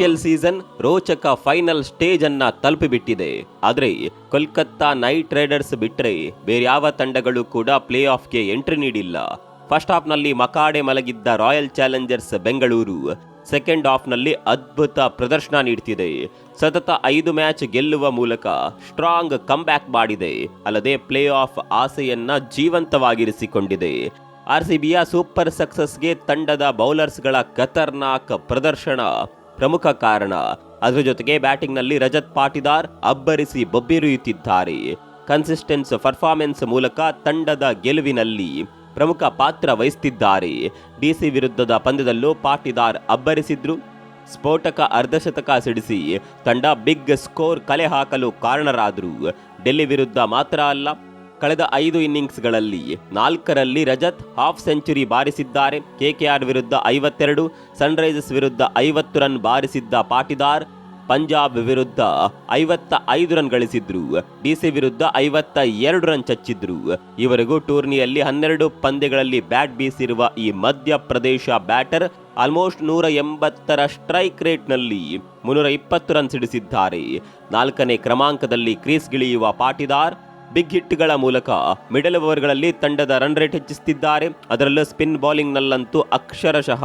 IPL season ರೋಚಕ final stage ಅನ್ನ ತಲುಪಿಬಿಟ್ಟಿದೆ. ಆದರೆ ಕೋಲ್ಕತ್ತಾ ನೈಟ್ ರೈಡರ್ಸ್ ಬೇರೆ ಬೇರ್ಯಾವ ತಂಡಗಳು ಕೂಡ ಪ್ಲೇ ಆಫ್ಗೆ ಎಂಟ್ರಿ ನೀಡಿಲ್ಲ. ಫಸ್ಟ್ ಹಾಫ್ನಲ್ಲಿ ಮಕಾಡೆ ಮಲಗಿದ್ದ ರಾಯಲ್ ಚಾಲೆಂಜರ್ಸ್ ಬೆಂಗಳೂರು ಸೆಕೆಂಡ್ ಹಾಫ್ನಲ್ಲಿ ಅದ್ಭುತ ಪ್ರದರ್ಶನ ನೀಡ್ತಿದೆ. ಸತತ ಐದು ಮ್ಯಾಚ್ ಗೆಲ್ಲುವ ಮೂಲಕ ಸ್ಟ್ರಾಂಗ್ ಬ್ಯಾಕ್ ಮಾಡಿದೆ. ಅಲ್ಲದೆ ಪ್ಲೇ ಆಫ್ ಆಸೆಯನ್ನ ಜೀವಂತವಾಗಿರಿಸಿಕೊಂಡಿದೆ. ಆರ್ಸಿಬಿಯ ಸೂಪರ್ ಸಕ್ಸಸ್ಗೆ ತಂಡದ ಬೌಲರ್ಸ್ಗಳ ಖತರ್ನಾಕ್ ಪ್ರದರ್ಶನ. ಪ್ರಮುಖ ಕಾರಣ. ಅದರ ಜೊತೆಗೆ ಬ್ಯಾಟಿಂಗ್ನಲ್ಲಿ ರಜತ್ ಪಾಟಿದಾರ್ ಅಬ್ಬರಿಸಿ ಬೊಬ್ಬಿರಿಯುತ್ತಿದ್ದಾರೆ. ಕನ್ಸಿಸ್ಟೆನ್ಸ್ ಪರ್ಫಾರ್ಮೆನ್ಸ್ ಮೂಲಕ ತಂಡದ ಗೆಲುವಿನಲ್ಲಿ ಪ್ರಮುಖ ಪಾತ್ರ ವಹಿಸುತ್ತಿದ್ದಾರೆ ಡಿಸಿ ವಿರುದ್ಧದ ಪಂದ್ಯದಲ್ಲೂ ಪಾಟಿದಾರ್ ಅಬ್ಬರಿಸಿದ್ರು. ಸ್ಫೋಟಕ ಅರ್ಧಶತಕ ಸಿಡಿಸಿ ತಂಡ ಬಿಗ್ ಸ್ಕೋರ್ ಕಲೆ ಹಾಕಲು ಕಾರಣರಾದರು. ಡೆಲ್ಲಿ ವಿರುದ್ಧ ಮಾತ್ರ ಅಲ್ಲ ಕಳೆದ ಐದು ಇನ್ನಿಂಗ್ಸ್ಗಳಲ್ಲಿ ನಾಲ್ಕರಲ್ಲಿ ರಜತ್ ಹಾಫ್ ಸೆಂಚುರಿ ಬಾರಿಸಿದ್ದಾರೆ. ಕೆಕೆಆರ್ ವಿರುದ್ಧ ಐವತ್ತೆರಡು, ಸನ್ರೈಸರ್ಸ್ ವಿರುದ್ಧ ಐವತ್ತು ರನ್ ಬಾರಿಸಿದ್ದ ಪಾಟಿದಾರ್ ಪಂಜಾಬ್ ವಿರುದ್ಧ ಐವತ್ತ ಐದು ರನ್ ಗಳಿಸಿದ್ರು. ಡಿಸಿ ವಿರುದ್ಧ ಐವತ್ತ ಎರಡು ರನ್ ಚಚ್ಚಿದ್ರು. ಇವರೆಗೂ ಟೂರ್ನಿಯಲ್ಲಿ ಹನ್ನೆರಡು ಪಂದ್ಯಗಳಲ್ಲಿ ಬ್ಯಾಟ್ ಬೀಸಿರುವ ಈ ಮಧ್ಯಪ್ರದೇಶ ಬ್ಯಾಟರ್ ಆಲ್ಮೋಸ್ಟ್ ನೂರ ಎಂಬತ್ತರ ಸ್ಟ್ರೈಕ್ ರೇಟ್ನಲ್ಲಿ ಮುನ್ನೂರ ಇಪ್ಪತ್ತು ರನ್ ಸಿಡಿಸಿದ್ದಾರೆ. ನಾಲ್ಕನೇ ಕ್ರಮಾಂಕದಲ್ಲಿ ಕ್ರೀಸ್ಗಿಳಿಯುವ ಪಾಟಿದಾರ್ ಬಿಗ್ ಹಿಟ್ಗಳ ಮೂಲಕ ಮಿಡಲ್ ಓವರ್ಗಳಲ್ಲಿ ತಂಡದ ರನ್ ರೇಟ್ ಹೆಚ್ಚಿಸುತ್ತಿದ್ದಾರೆ. ಅದರಲ್ಲೂ ಸ್ಪಿನ್ ಬೌಲಿಂಗ್ನಲ್ಲಂತೂ ಅಕ್ಷರಶಃ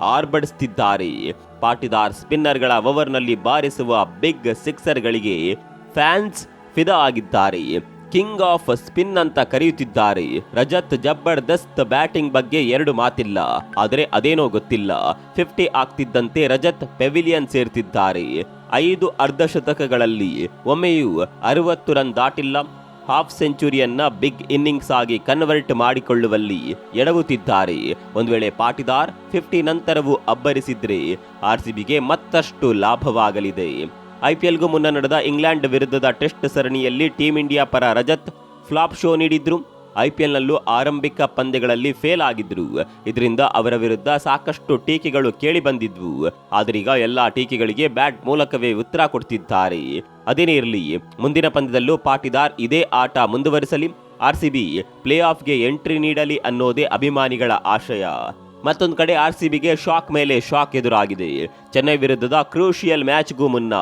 ಆರ್ಬಡಿಸುತ್ತಿದ್ದಾರೆ ಪಾಟಿದಾರ್ ಸ್ಪಿನ್ನರ್ಗಳ ಓವರ್ನಲ್ಲಿ ಬಾರಿಸುವ ಬಿಗ್ ಸಿಕ್ಸರ್ಗಳಿಗೆ ಫ್ಯಾನ್ಸ್ ಫಿದಾ ಆಗಿದ್ದಾರೆ. ಕಿಂಗ್ ಆಫ್ ಸ್ಪಿನ್ ಅಂತ ಕರೆಯುತ್ತಿದ್ದಾರೆ. ರಜತ್ ಜಬ್ಬರ್ದಸ್ತ್ ಬ್ಯಾಟಿಂಗ್ ಬಗ್ಗೆ ಎರಡು ಮಾತಿಲ್ಲ. ಆದರೆ ಅದೇನೋ ಗೊತ್ತಿಲ್ಲ. ಫಿಫ್ಟಿ ಆಗ್ತಿದ್ದಂತೆ ರಜತ್ ಪೆವಿಲಿಯನ್ ಸೇರ್ತಿದ್ದಾರೆ. ಐದು ಅರ್ಧಶತಕಗಳಲ್ಲಿ ಒಮ್ಮೆಯೂ ಅರವತ್ತು ರನ್ ದಾಟಿಲ್ಲ. ಹಾಫ್ ಸೆಂಚುರಿಯನ್ನ ಬಿಗ್ ಇನ್ನಿಂಗ್ಸ್ ಆಗಿ ಕನ್ವರ್ಟ್ ಮಾಡಿಕೊಳ್ಳುವಲ್ಲಿ ಎಡವುತ್ತಿದ್ದಾರೆ. ಒಂದು ವೇಳೆ ಪಾಟಿದಾರ್ ಫಿಫ್ಟಿ ನಂತರವೂ ಅಬ್ಬರಿಸಿದ್ರೆ ಆರ್ಸಿಬಿಗೆ ಮತ್ತಷ್ಟು ಲಾಭವಾಗಲಿದೆ. ಐಪಿಎಲ್ಗೂ ಮುನ್ನ ನಡೆದ ಇಂಗ್ಲೆಂಡ್ ವಿರುದ್ಧದ ಟೆಸ್ಟ್ ಸರಣಿಯಲ್ಲಿ ಟೀಂ ಇಂಡಿಯಾ ಪರ ರಜತ್ ಫ್ಲಾಪ್ ಶೋ ನೀಡಿದ್ರು. ಐಪಿಎಲ್ನಲ್ಲೂ ಆರಂಭಿಕ ಪಂದ್ಯಗಳಲ್ಲಿ ಫೇಲ್ ಆಗಿದ್ರು. ಇದರಿಂದ ಅವರ ವಿರುದ್ಧ ಸಾಕಷ್ಟು ಟೀಕೆಗಳು ಕೇಳಿ ಬಂದಿದ್ವು. ಆದ್ರೀಗ ಎಲ್ಲಾ ಟೀಕೆಗಳಿಗೆ ಬ್ಯಾಟ್ ಮೂಲಕವೇ ಉತ್ತರ ಕೊಡ್ತಿದ್ದಾರೆ. ಅದೇನೇ ಇರಲಿ, ಮುಂದಿನ ಪಂದ್ಯದಲ್ಲೂ ಪಾಟಿದಾರ್ ಇದೇ ಆಟ ಮುಂದುವರಿಸಲಿ. ಆರ್ಸಿಬಿ ಪ್ಲೇ ಆಫ್ಗೆ ಎಂಟ್ರಿ ನೀಡಲಿ ಅನ್ನೋದೇ ಅಭಿಮಾನಿಗಳ ಆಶಯ. ಮತ್ತೊಂದು ಕಡೆ ಆರ್ ಸಿ ಬಿಗೆ ಶಾಕ್ ಮೇಲೆ ಶಾಕ್ ಎದುರಾಗಿದೆ. ಚೆನ್ನೈ ವಿರುದ್ಧದ ಕ್ರೂಷಿಯಲ್ ಮ್ಯಾಚ್ಗೂ ಮುನ್ನ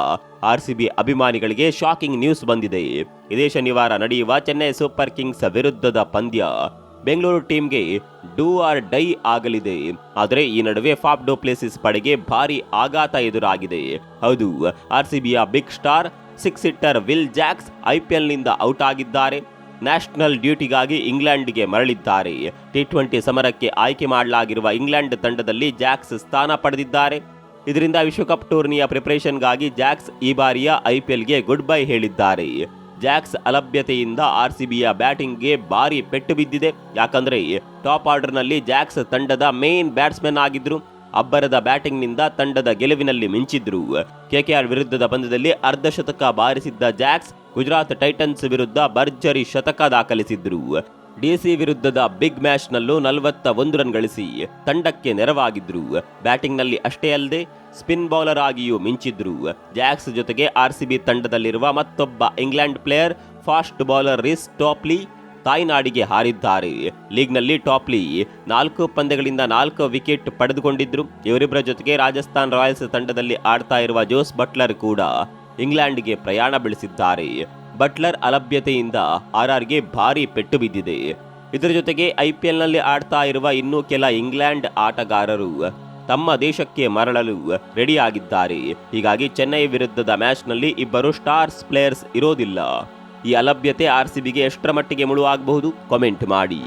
ಆರ್ಸಿಬಿ ಅಭಿಮಾನಿಗಳಿಗೆ ಶಾಕಿಂಗ್ ನ್ಯೂಸ್ ಬಂದಿದೆ. ಇದೇ ಶನಿವಾರ ನಡೆಯುವ ಚೆನ್ನೈ ಸೂಪರ್ ಕಿಂಗ್ಸ್ ವಿರುದ್ಧದ ಪಂದ್ಯ ಬೆಂಗಳೂರು ಟೀಮ್ಗೆ ಡೂ ಆರ್ ಡೈ ಆಗಲಿದೆ. ಆದರೆ ಈ ನಡುವೆ ಫಾಪ್ ಡೋಪ್ಲೇಸಿಸ್ ಪಡೆಗೆ ಭಾರಿ ಆಘಾತ ಎದುರಾಗಿದೆ. ಹೌದು, ಆರ್ಸಿಬಿಯ big star six hitter Will Jacks ಐಪಿಎಲ್ನಿಂದ out ಆಗಿದ್ದಾರೆ. ನ್ಯಾಷನಲ್ ಡ್ಯೂಟಿಗಾಗಿ ಇಂಗ್ಲೆಂಡ್ಗೆ ಮರಳಿದ್ದಾರೆ. ಟಿ ಟ್ವೆಂಟಿ ಸಮರಕ್ಕೆ ಆಯ್ಕೆ ಮಾಡಲಾಗಿರುವ ಇಂಗ್ಲೆಂಡ್ ತಂಡದಲ್ಲಿ ಜಾಕ್ಸ್ ಸ್ಥಾನ ಪಡೆದಿದ್ದಾರೆ. ಇದರಿಂದ ವಿಶ್ವಕಪ್ ಟೂರ್ನಿಯ ಪ್ರಿಪರೇಷನ್ಗಾಗಿ ಜಾಕ್ಸ್ ಈ ಬಾರಿಯ ಐಪಿಎಲ್ಗೆ ಗುಡ್ ಬೈ ಹೇಳಿದ್ದಾರೆ. ಜಾಕ್ಸ್ ಅಲಭ್ಯತೆಯಿಂದ ಆರ್ಸಿಬಿಯ ಬ್ಯಾಟಿಂಗ್ಗೆ ಭಾರಿ ಪೆಟ್ಟು ಬಿದ್ದಿದೆ. ಯಾಕಂದರೆ ಟಾಪ್ ಆರ್ಡರ್ನಲ್ಲಿ ಜಾಕ್ಸ್ ತಂಡದ ಮೇನ್ ಬ್ಯಾಟ್ಸ್ಮನ್ ಆಗಿದ್ರು. ಅಬ್ಬರದ ಬ್ಯಾಟಿಂಗ್ನಿಂದ ತಂಡದ ಗೆಲುವಿನಲ್ಲಿ ಮಿಂಚಿದ್ರು. ಕೆಕೆಆರ್ ವಿರುದ್ಧದ ಪಂದ್ಯದಲ್ಲಿ ಅರ್ಧಶತಕ ಬಾರಿಸಿದ್ದ ಜಾಕ್ಸ್ ಗುಜರಾತ್ ಟೈಟನ್ಸ್ ವಿರುದ್ಧ ಭರ್ಜರಿ ಶತಕ ದಾಖಲಿಸಿದ್ರು. ಡಿಸಿ ವಿರುದ್ಧದ ಬಿಗ್ ಮ್ಯಾಚ್ನಲ್ಲೂ ನಲವತ್ತ ಒಂದು ರನ್ ಗಳಿಸಿ ತಂಡಕ್ಕೆ ನೆರವಾಗಿದ್ರು. ಬ್ಯಾಟಿಂಗ್ನಲ್ಲಿ ಅಷ್ಟೇ ಅಲ್ಲದೆ ಸ್ಪಿನ್ ಬೌಲರ್ ಆಗಿಯೂ ಮಿಂಚಿದ್ರು. ಜಾಕ್ಸ್ ಜೊತೆಗೆ ಆರ್ಸಿಬಿ ತಂಡದಲ್ಲಿರುವ ಮತ್ತೊಬ್ಬ England player, fast bowler Reece Topley ತಾಯ್ನಾಡಿಗೆ ಹಾರಿದ್ದಾರೆ. ಲೀಗ್ನಲ್ಲಿ ಟಾಪ್ಲಿ ನಾಲ್ಕು ಪಂದ್ಯಗಳಿಂದ ನಾಲ್ಕು ವಿಕೆಟ್ ಪಡೆದುಕೊಂಡಿದ್ರು. ಇವರಿಬ್ಬರ ಜೊತೆಗೆ ರಾಜಸ್ಥಾನ್ ರಾಯಲ್ಸ್ ತಂಡದಲ್ಲಿ ಆಡ್ತಾ ಇರುವ ಜೋಸ್ ಬಟ್ಲರ್ ಕೂಡ ಇಂಗ್ಲೆಂಡ್ಗೆ ಪ್ರಯಾಣ ಬೆಳೆಸಿದ್ದಾರೆ. ಬಟ್ಲರ್ ಅಲಭ್ಯತೆಯಿಂದ ಆರ್ಆರ್ಗೆ ಭಾರಿ ಪೆಟ್ಟು ಬಿದ್ದಿದೆ. ಇದರ ಜೊತೆಗೆ ಐಪಿಎಲ್ನಲ್ಲಿ ಆಡ್ತಾ ಇರುವ ಇನ್ನೂ ಕೆಲ ಇಂಗ್ಲೆಂಡ್ ಆಟಗಾರರು ತಮ್ಮ ದೇಶಕ್ಕೆ ಮರಳಲು ರೆಡಿಯಾಗಿದ್ದಾರೆ. ಹೀಗಾಗಿ ಚೆನ್ನೈ ವಿರುದ್ಧದ ಮ್ಯಾಚ್ನಲ್ಲಿ ಇಬ್ಬರು ಸ್ಟಾರ್ಸ್ ಪ್ಲೇಯರ್ಸ್ ಇರೋದಿಲ್ಲ. ಈ ಅಲಭ್ಯತೆ ಆರ್ಸಿಬಿಗೆ ಎಷ್ಟರ ಮಟ್ಟಿಗೆ ಮುಳುವಾಗಬಹುದು? ಕಾಮೆಂಟ್ ಮಾಡಿ.